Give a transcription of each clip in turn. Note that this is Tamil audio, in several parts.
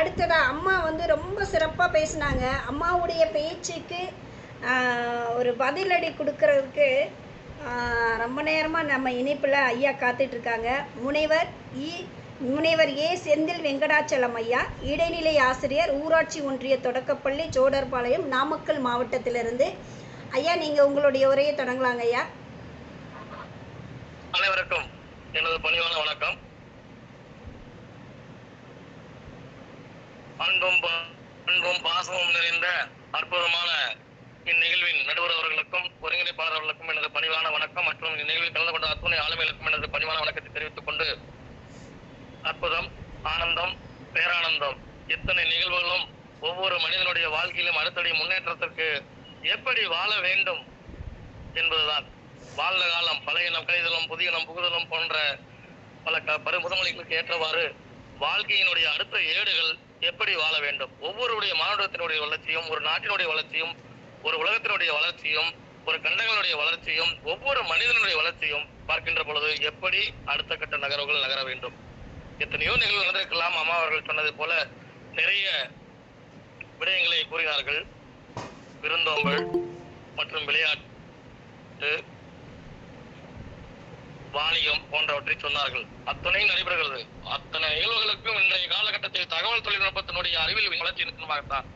அடுத்ததாக அம்மா வந்து ரொம்ப சிறப்பாக பேசினாங்க. அம்மாவுடைய பேச்சுக்கு ஒரு பதிலடி கொடுக்கறதுக்கு ரொம்ப நேரமாக நம்ம இணைப்பில் ஐயா காத்துட்ருக்காங்க. முனைவர் இ முனைவர் ஏ செந்தில் வெங்கடாச்சலம் ஐயா இடைநிலை ஆசிரியர் ஊராட்சி ஒன்றிய தொடக்கப்பள்ளி ஜோடர்பாளையம் நாமக்கல் மாவட்டத்திலிருந்து. ஐயா நீங்கள் உங்களுடைய உரையை தொடங்கலாங்க ஐயா. அனைவருக்கும் எனது பணிவான வணக்கம். அன்பும் அன்பும் பாசமும் நிறைந்த அற்புதமான இந்நிகழ்வின் நடுவர் அவர்களுக்கும் ஒருங்கிணைப்பாளர் அவர்களுக்கும் எனது பணிவான வணக்கம். மற்றும் இந்நிகழ்வில் கலந்து கொண்ட அத்துணை ஆளுமைகளுக்கும் எனது பணிவான வணக்கத்தை தெரிவித்துக் கொண்டு அற்புதம் ஆனந்தம் பேரானந்தம் இத்தனை நிகழ்வுகளும் ஒவ்வொரு மனிதனுடைய வாழ்க்கையிலும் அடுத்தடி முன்னேற்றத்திற்கு எப்படி வாழ வேண்டும் என்பதுதான். வாழ்ந்த காலம் பழைய இனம் கழிதலும் புதிய இனம் புகுதலும் போன்ற பல க- பரு முதுமொழிகளுக்கு ஏற்றவாறு வாழ்க்கையினுடைய அடுத்த ஏடுகள் எப்படி வாழ வேண்டும்? ஒவ்வொருடைய மானுடத்தினுடைய வளர்ச்சியும் ஒரு நாட்டினுடைய வளர்ச்சியும் ஒரு உலகத்தினுடைய வளர்ச்சியும் ஒரு கண்டங்களுடைய வளர்ச்சியும் ஒவ்வொரு மனிதனுடைய வளர்ச்சியும் பார்க்கின்ற பொழுது எப்படி அடுத்த கட்ட நகர்வுகள் நகர வேண்டும்? எத்தனையோ நிகழ்வு நடந்திருக்கலாம். அம்மா அவர்கள் சொன்னது போல நிறைய விடயங்களை கூறினார்கள். விருந்தோம்பல் மற்றும் விளையாட்டு வாணிகம் போன்றவற்றை சொன்னார்கள். அத்தனையும் நடைபெறுகிறது. அத்தனை நிகழ்வுகளுக்கும் இன்றைய காலகட்டத்தில் தகவல் தொழில்நுட்பத்தினுடைய அறிவில் வளர்ச்சி நிச்சயமாகத்தான்.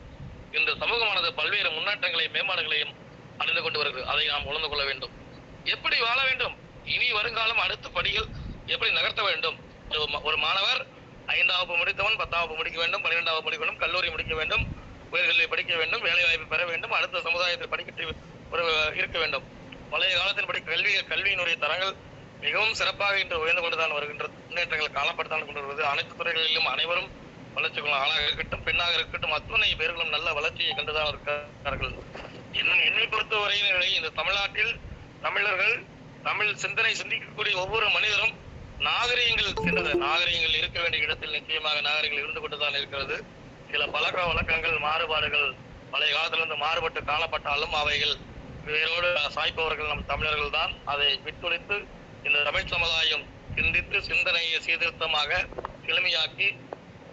இந்த சமூகமானது பல்வேறு முன்னேற்றங்களையும் மேம்பாடுகளையும் அடைந்து கொண்டு வருகிறது. அதை நாம் உணர்ந்து கொள்ள வேண்டும். எப்படி வாழ வேண்டும்? இனி வருங்காலம் அடுத்த படிகள் எப்படி நகர்த்த வேண்டும்? ஒரு மாணவர் ஐந்தாம் வகுப்பு முடித்தவன் பத்தாம் வகுப்பு முடிக்க வேண்டும் பன்னிரெண்டாம் வகுப்பு முடிக்க வேண்டும் கல்லூரி முடிக்க வேண்டும் உயர்கல்வி படிக்க வேண்டும் வேலை வாய்ப்பு பெற வேண்டும் அடுத்த சமுதாயத்தில் படிக்கட்டு ஒரு இருக்க வேண்டும். பழைய காலத்தின்படி கல்வி கல்வியினுடைய தரங்கள் மிகவும் சிறப்பாக இன்று உயர்ந்து கொண்டுதான் வருகின்ற முன்னேற்றங்கள் காணப்பட்டுத்தான் கொண்டு வருவது. அனைத்து துறைகளிலும் அனைவரும் வளர்ச்சிகளும் ஆளாக இருக்கட்டும் பெண்ணாக இருக்கட்டும் அத்துணை பேர்களும் நல்ல வளர்ச்சியை கண்டுதான் இருக்கிறார்கள் என்னை பொறுத்தவரையிலே இந்த தமிழ்நாட்டில் தமிழர்கள் தமிழ் சிந்தனை சிந்திக்கக்கூடிய ஒவ்வொரு மனிதரும் நாகரீகங்கள் சென்றது நாகரீகங்கள் இருக்க வேண்டிய இடத்தில் நிச்சயமாக நாகரீகங்கள் இருந்து கொண்டுதான் இருக்கிறது. சில பழக்க வழக்கங்கள் மாறுபாடுகள் பழைய காலத்திலிருந்து மாறுபட்டு காணப்பட்டாலும் அவைகள் வேரோடு சாய்ப்பவர்கள் நம் தமிழர்கள் தான் அதை விட்டுழைத்து இந்த தமிழ் சமுதாயம் சிந்தித்து சிந்தனையை சீர்திருத்தமாக எளிமையாக்கி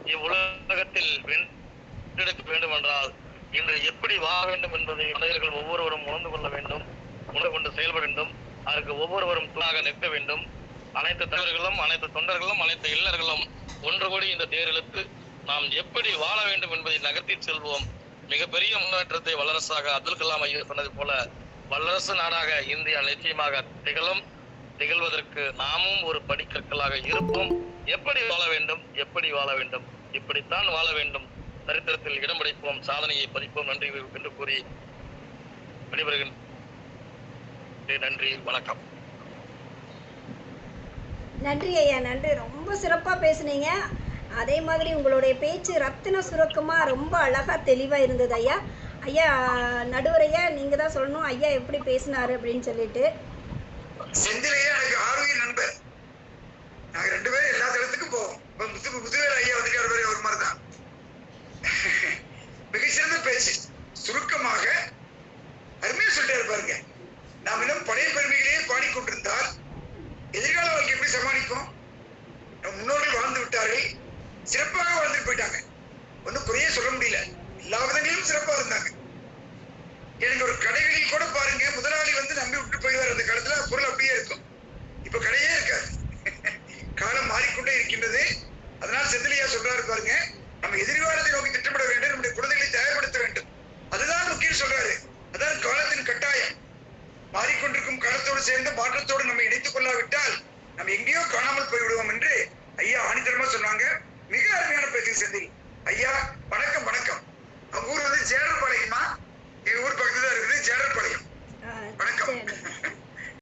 இவ்வுலகத்தில் வென்றெடுக்க வேண்டும் என்றால் இன்று எப்படி வாழ வேண்டும் என்பதை மனிதர்கள் ஒவ்வொருவரும் உணர்ந்து கொள்ள வேண்டும் உணர்ந்து கொண்டு செயல்பட வேண்டும் அதற்கு ஒவ்வொருவரும் துணாக நிற்க வேண்டும். அனைத்து தலைவர்களும் அனைத்து தொண்டர்களும் அனைத்து இல்லர்களும் ஒன்று கூடி இந்த தேர்தலுக்கு நாம் எப்படி வாழ வேண்டும் என்பதை நகர்த்தி செல்வோம். மிகப்பெரிய முன்னேற்றத்தை வல்லரசாக அப்துல் கலாம் ஐயர் சொன்னது போல வல்லரசு நாடாக இந்தியா நிச்சயமாக திகழும். திகழ்வதற்கு நாமும் ஒரு படிக்கற்களாக இருப்போம். எப்படி வாழ வேண்டும்? எப்படி வாழ வேண்டும்? இப்படித்தான் வாழ வேண்டும். சரித்திரத்தில் இடம் பிடிப்போம் சாதனையை பதிப்போம். நன்றி என்று கூறி விடைபெறுகின்றேன் நன்றி வணக்கம். நன்றி ஐயா நன்றி. ரொம்ப சிறப்பாக பேசுனீங்க. அதே மாதிரி உங்களுடைய பேச்சு ரத்தின சுருக்கமாக ரொம்ப அழகாக தெளிவாக இருந்தது ஐயா. ஐயா நடுவரையா ஐயா நீங்கள் தான் சொல்லணும். ஐயா எப்படி பேசினாரு அப்படின்னு சொல்லிட்டு. செந்திலையே எனக்கு ஆரோக்கிய நண்பர். நாங்க ரெண்டு பேரும் எல்லா தளத்துக்கும் போவோம். இப்ப முத்து ஐயா வந்துட்டு ஒரு ஒரு மாதிரி தான் மிகச்சிறந்த பேச்சு. சுருக்கமாக அருமையா சொல்லிட்டாரு பாருங்க. நாம் இன்னும் பழைய பெருமைகளையே பாடிக்கொண்டிருந்தால் எதிர்கால வாழ்க்கை எப்படி சமாளிப்போம் நம் முன்னோர்கள் வாழ்ந்து விட்டார்கள். சிறப்பாக வாழ்ந்துட்டு போயிட்டாங்க. ஒன்றும் குறைய சொல்ல முடியல. எல்லா விதங்களிலும் சிறப்பாக இருந்தாங்க. எனக்கு ஒரு கடைகளில் சேர்ந்து மாற்றத்தோடு நம்ம இணைத்துக் கொள்ளாவிட்டால் நம்ம எங்கேயோ காணாமல் போய்விடுவோம் என்று ஐயா ஆணித்தரமா சொன்னாங்க. மிக அருமையான பேச்சு செந்தில். ஐயா வணக்கம் வணக்கம். அவங்க ஊர் வந்து ஜேடர்பாளையமா எங்க ஊர் பக்கத்துல இருக்குது ஜேடர்பாளையம் வணக்கம்.